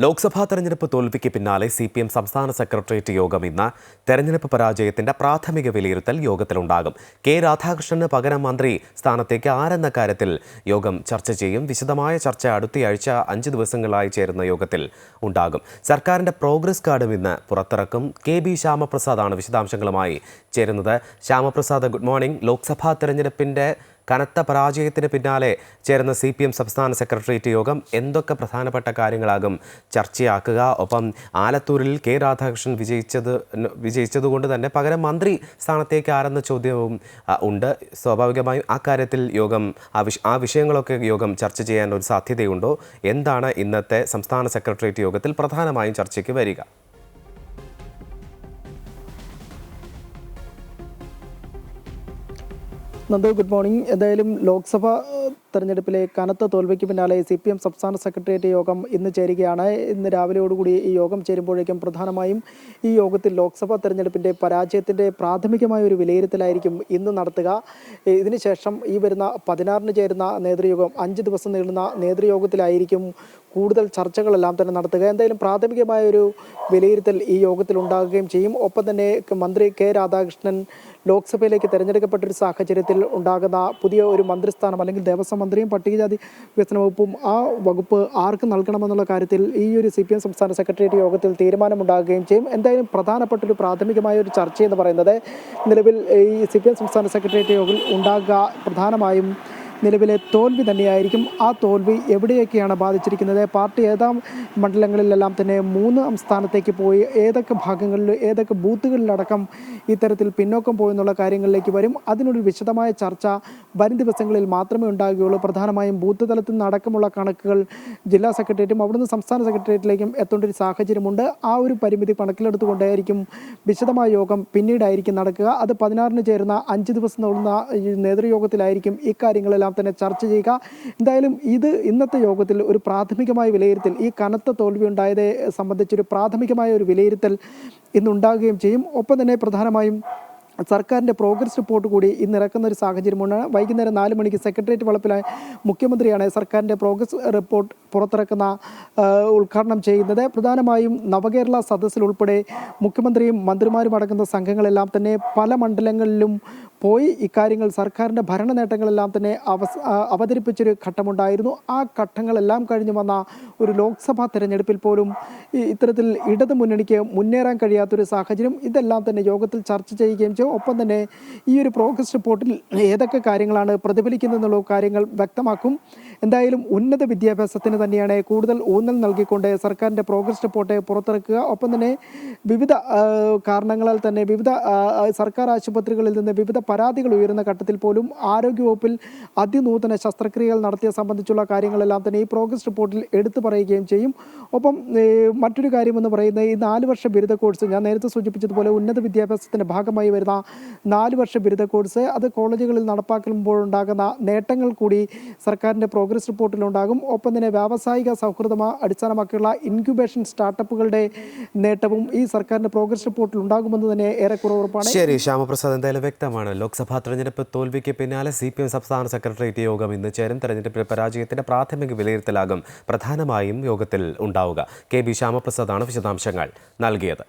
ലോക്സഭാ തെരഞ്ഞെടുപ്പ് തോൽവിക്ക് പിന്നാലെ സി പി എം സംസ്ഥാന സെക്രട്ടേറിയറ്റ് യോഗം ഇന്ന് തെരഞ്ഞെടുപ്പ് പരാജയത്തിന്റെ പ്രാഥമിക വിലയിരുത്തൽ യോഗത്തിലുണ്ടാകും. കെ രാധാകൃഷ്ണന് പകരം മന്ത്രി സ്ഥാനത്തേക്ക് ആരെന്ന കാര്യത്തിൽ യോഗം ചർച്ച ചെയ്യും. വിശദമായ ചർച്ച അടുത്തയാഴ്ച അഞ്ച് ദിവസങ്ങളായി ചേരുന്ന യോഗത്തിൽ ഉണ്ടാകും. സർക്കാരിന്റെ പ്രോഗ്രസ് കാർഡും ഇന്ന് പുറത്തിറക്കും. കെ ബി ശ്യാമപ്രസാദാണ് വിശദാംശങ്ങളുമായി ചേരുന്നത്. Shyamaprasad good morning. ലോക്സഭാ തെരഞ്ഞെടുപ്പിന്റെ കനത്ത പരാജയത്തിന് പിന്നാലെ ചേർന്ന സി പി എം സംസ്ഥാന സെക്രട്ടേറിയറ്റ് യോഗം എന്തൊക്കെ പ്രധാനപ്പെട്ട കാര്യങ്ങളാകും ചർച്ചയാക്കുക. ഒപ്പം ആലത്തൂരിൽ കെ രാധാകൃഷ്ണൻ വിജയിച്ചത് വിജയിച്ചതുകൊണ്ട് തന്നെ പകരം മന്ത്രി സ്ഥാനത്തേക്ക് ആരെന്ന ചോദ്യവും ഉണ്ട്. സ്വാഭാവികമായും ആ കാര്യത്തിൽ യോഗം ആ വിഷയങ്ങളൊക്കെ യോഗം ചർച്ച ചെയ്യാൻ ഒരു സാധ്യതയുണ്ടോ? എന്താണ് ഇന്നത്തെ സംസ്ഥാന സെക്രട്ടേറിയറ്റ് യോഗത്തിൽ പ്രധാനമായും ചർച്ചയ്ക്ക് വരിക? നന്ദു ഗുഡ് മോർണിംഗ് എന്തായാലും ലോക്സഭ തെരഞ്ഞെടുപ്പിലെ കനത്ത തോൽവിക്ക് പിന്നാലെ സി പി എം സംസ്ഥാന സെക്രട്ടേറിയറ്റ് യോഗം ഇന്ന് ചേരുകയാണ്. ഇന്ന് രാവിലെയോടുകൂടി ഈ യോഗം ചേരുമ്പോഴേക്കും പ്രധാനമായും ഈ യോഗത്തിൽ ലോക്സഭാ തെരഞ്ഞെടുപ്പിന്റെ പരാജയത്തിന്റെ പ്രാഥമികമായ ഒരു വിലയിരുത്തലായിരിക്കും ഇന്ന് നടത്തുക. ഇതിനുശേഷം ഈ വരുന്ന പതിനാറിന് ചേരുന്ന നേതൃയോഗം അഞ്ച് ദിവസം നീളുന്ന നേതൃയോഗത്തിലായിരിക്കും കൂടുതൽ ചർച്ചകളെല്ലാം തന്നെ നടത്തുക. എന്തായാലും പ്രാഥമികമായ ഒരു വിലയിരുത്തൽ ഈ യോഗത്തിൽ ഉണ്ടാകുകയും ചെയ്യും. ഒപ്പം തന്നെ മന്ത്രി കെ രാധാകൃഷ്ണൻ ലോക്സഭയിലേക്ക് തിരഞ്ഞെടുക്കപ്പെട്ടൊരു സാഹചര്യത്തിൽ ഉണ്ടാകുന്ന പുതിയ ഒരു മന്ത്രിസ്ഥാനം അല്ലെങ്കിൽ ദേവസ്വം മന്ത്രിയും പട്ടികജാതി വികസന വകുപ്പും ആ വകുപ്പ് ആർക്ക് നൽകണമെന്നുള്ള കാര്യത്തിൽ ഈ ഒരു സി പി എം സംസ്ഥാന സെക്രട്ടേറിയറ്റ് യോഗത്തിൽ തീരുമാനമുണ്ടാകുകയും ചെയ്യും. എന്തായാലും പ്രധാനപ്പെട്ട ഒരു പ്രാഥമികമായ ഒരു ചർച്ച എന്ന് പറയുന്നത് നിലവിൽ ഈ സി പി എം സംസ്ഥാന സെക്രട്ടേറിയറ്റ് യോഗം ഉണ്ടാകുക പ്രധാനമായും നിലവിലെ തോൽവി തന്നെയായിരിക്കും. ആ തോൽവി എവിടെയൊക്കെയാണ് ബാധിച്ചിരിക്കുന്നത്? പാർട്ടി ഏതാം മണ്ഡലങ്ങളിലെല്ലാം തന്നെ മൂന്നാം സ്ഥാനത്തേക്ക് പോയി. ഏതൊക്കെ ഭാഗങ്ങളിൽ ഏതൊക്കെ ബൂത്തുകളിലടക്കം ഇത്തരത്തിൽ പിന്നോക്കം പോയെന്നുള്ള കാര്യങ്ങളിലേക്ക് വരും. അതിനൊരു വിശദമായ ചർച്ച വരും ദിവസങ്ങളിൽ മാത്രമേ ഉണ്ടാകുകയുള്ളൂ പ്രധാനമായും ബൂത്ത് തലത്തിൽ നിന്നടക്കമുള്ള കണക്കുകൾ ജില്ലാ സെക്രട്ടേറിയറ്റും അവിടുന്ന് സംസ്ഥാന സെക്രട്ടേറിയറ്റിലേക്കും എത്തേണ്ട ഒരു സാഹചര്യമുണ്ട്. ആ ഒരു പരിമിതി കണക്കിലെടുത്തുകൊണ്ടായിരിക്കും വിശദമായ യോഗം പിന്നീടായിരിക്കും നടക്കുക. അത് പതിനാറിന് ചേരുന്ന അഞ്ച് ദിവസം നേതൃയോഗത്തിലായിരിക്കും ഇക്കാര്യങ്ങളെല്ലാം തന്നെ ചർച്ച ചെയ്യുക. എന്തായാലും ഇത് ഇന്നത്തെ യോഗത്തിൽ ഒരു പ്രാഥമികമായ വിലയിരുത്തൽ ഈ കനത്ത തോൽവി ഉണ്ടായതെ സംബന്ധിച്ചൊരു പ്രാഥമികമായ ഒരു വിലയിരുത്തൽ ഇന്നുണ്ടാകുകയും ചെയ്യും. ഒപ്പം തന്നെ പ്രധാനമായും സർക്കാരിന്റെ പ്രോഗ്രസ് റിപ്പോർട്ട് കൂടി ഇന്ന് ഇറക്കുന്ന ഒരു സാഹചര്യമുണ്ട് വൈകുന്നേരം നാല് മണിക്ക് സെക്രട്ടേറിയറ്റ് വളപ്പിലായി മുഖ്യമന്ത്രിയാണ് സർക്കാരിന്റെ പ്രോഗ്രസ് റിപ്പോർട്ട് പുറത്തിറക്കുന്ന ഉദ്ഘാടനം ചെയ്യുന്നത്. പ്രധാനമായും നവകേരള സദസ്സിൽ ഉൾപ്പെടെ മുഖ്യമന്ത്രിയും മന്ത്രിമാരും അടങ്ങുന്ന സംഘങ്ങളെല്ലാം തന്നെ പല മണ്ഡലങ്ങളിലും പോയി ഇക്കാര്യങ്ങൾ സർക്കാരിന്റെ ഭരണ നേട്ടങ്ങളെല്ലാം തന്നെ അവസ അവതരിപ്പിച്ചൊരു ഘട്ടമുണ്ടായിരുന്നു. ആ ഘട്ടങ്ങളെല്ലാം കഴിഞ്ഞു വന്ന ഒരു ലോക്സഭാ തെരഞ്ഞെടുപ്പിൽ പോലും ഇത്തരത്തിൽ ഇടത് മുന്നണിക്ക് മുന്നേറാൻ കഴിയാത്തൊരു സാഹചര്യം ഇതെല്ലാം തന്നെ യോഗത്തിൽ ചർച്ച ചെയ്യുകയും ചെയ്യും ഒപ്പം തന്നെ ഈ ഒരു പ്രോഗ്രസ് റിപ്പോർട്ടിൽ ഏതൊക്കെ കാര്യങ്ങളാണ് പ്രതിഫലിക്കുന്നതെന്നുള്ള കാര്യങ്ങൾ വ്യക്തമാക്കും. എന്തായാലും ഉന്നത വിദ്യാഭ്യാസത്തിന് തന്നെയാണ് കൂടുതൽ ഊന്നൽ നൽകിക്കൊണ്ട് സർക്കാരിന്റെ പ്രോഗ്രസ് റിപ്പോർട്ട് പുറത്തിറക്കുക. ഒപ്പം തന്നെ വിവിധ കാരണങ്ങളാൽ തന്നെ വിവിധ സർക്കാർ ആശുപത്രികളിൽ നിന്ന് വിവിധ പരാതികൾ ഉയരുന്ന ഘട്ടത്തിൽ പോലും ആരോഗ്യവകുപ്പിൽ അതിനൂതന ശസ്ത്രക്രിയകൾ നടത്തിയ സംബന്ധിച്ചുള്ള കാര്യങ്ങളെല്ലാം തന്നെ ഈ പ്രോഗ്രസ് റിപ്പോർട്ടിൽ എടുത്തു പറയുകയും ചെയ്യും. ഒപ്പം മറ്റൊരു കാര്യമെന്ന് പറയുന്നത് ഈ നാല് വർഷ ബിരുദ കോഴ്സ് ഞാൻ നേരത്തെ സൂചിപ്പിച്ചതുപോലെ ഉന്നത വിദ്യാഭ്യാസത്തിന്റെ ഭാഗമായി വരുന്ന നാല് വർഷ ബിരുദ കോഴ്സ് അത് കോളേജുകളിൽ നടപ്പാക്കുമ്പോഴുണ്ടാകുന്ന നേട്ടങ്ങൾ കൂടി സർക്കാരിന്റെ പ്രോഗ്രസ് റിപ്പോർട്ടിലുണ്ടാകും ഒപ്പം തന്നെ വ്യാവസായിക സൗഹൃദമാ അടിസ്ഥാനമാക്കിയുള്ള ഇൻക്യുബേഷൻ സ്റ്റാർട്ടപ്പുകളുടെ നേട്ടവും ഈ സർക്കാരിന്റെ പ്രോഗ്രസ് റിപ്പോർട്ടിൽ ഉണ്ടാകുമെന്ന് തന്നെ ഏറെക്കുറെ ഉറപ്പാണ്. ശരി ശ്യാമപ്രസാദ് എന്തായാലും വ്യക്തമാണ്. ലോക്സഭാ തെരഞ്ഞെടുപ്പ് തോൽവിക്ക് പിന്നാലെ സി പി എം സംസ്ഥാന സെക്രട്ടേറിയറ്റ് യോഗം ഇന്ന് ചേരും. തെരഞ്ഞെടുപ്പിലെ പരാജയത്തിന്റെ പ്രാഥമിക വിലയിരുത്തലാകും പ്രധാനമായും യോഗത്തിൽ ഉണ്ടാവുക. കെ ബി ശ്യാമപ്രസാദാണ് വിശദാംശങ്ങൾ നൽകിയത്.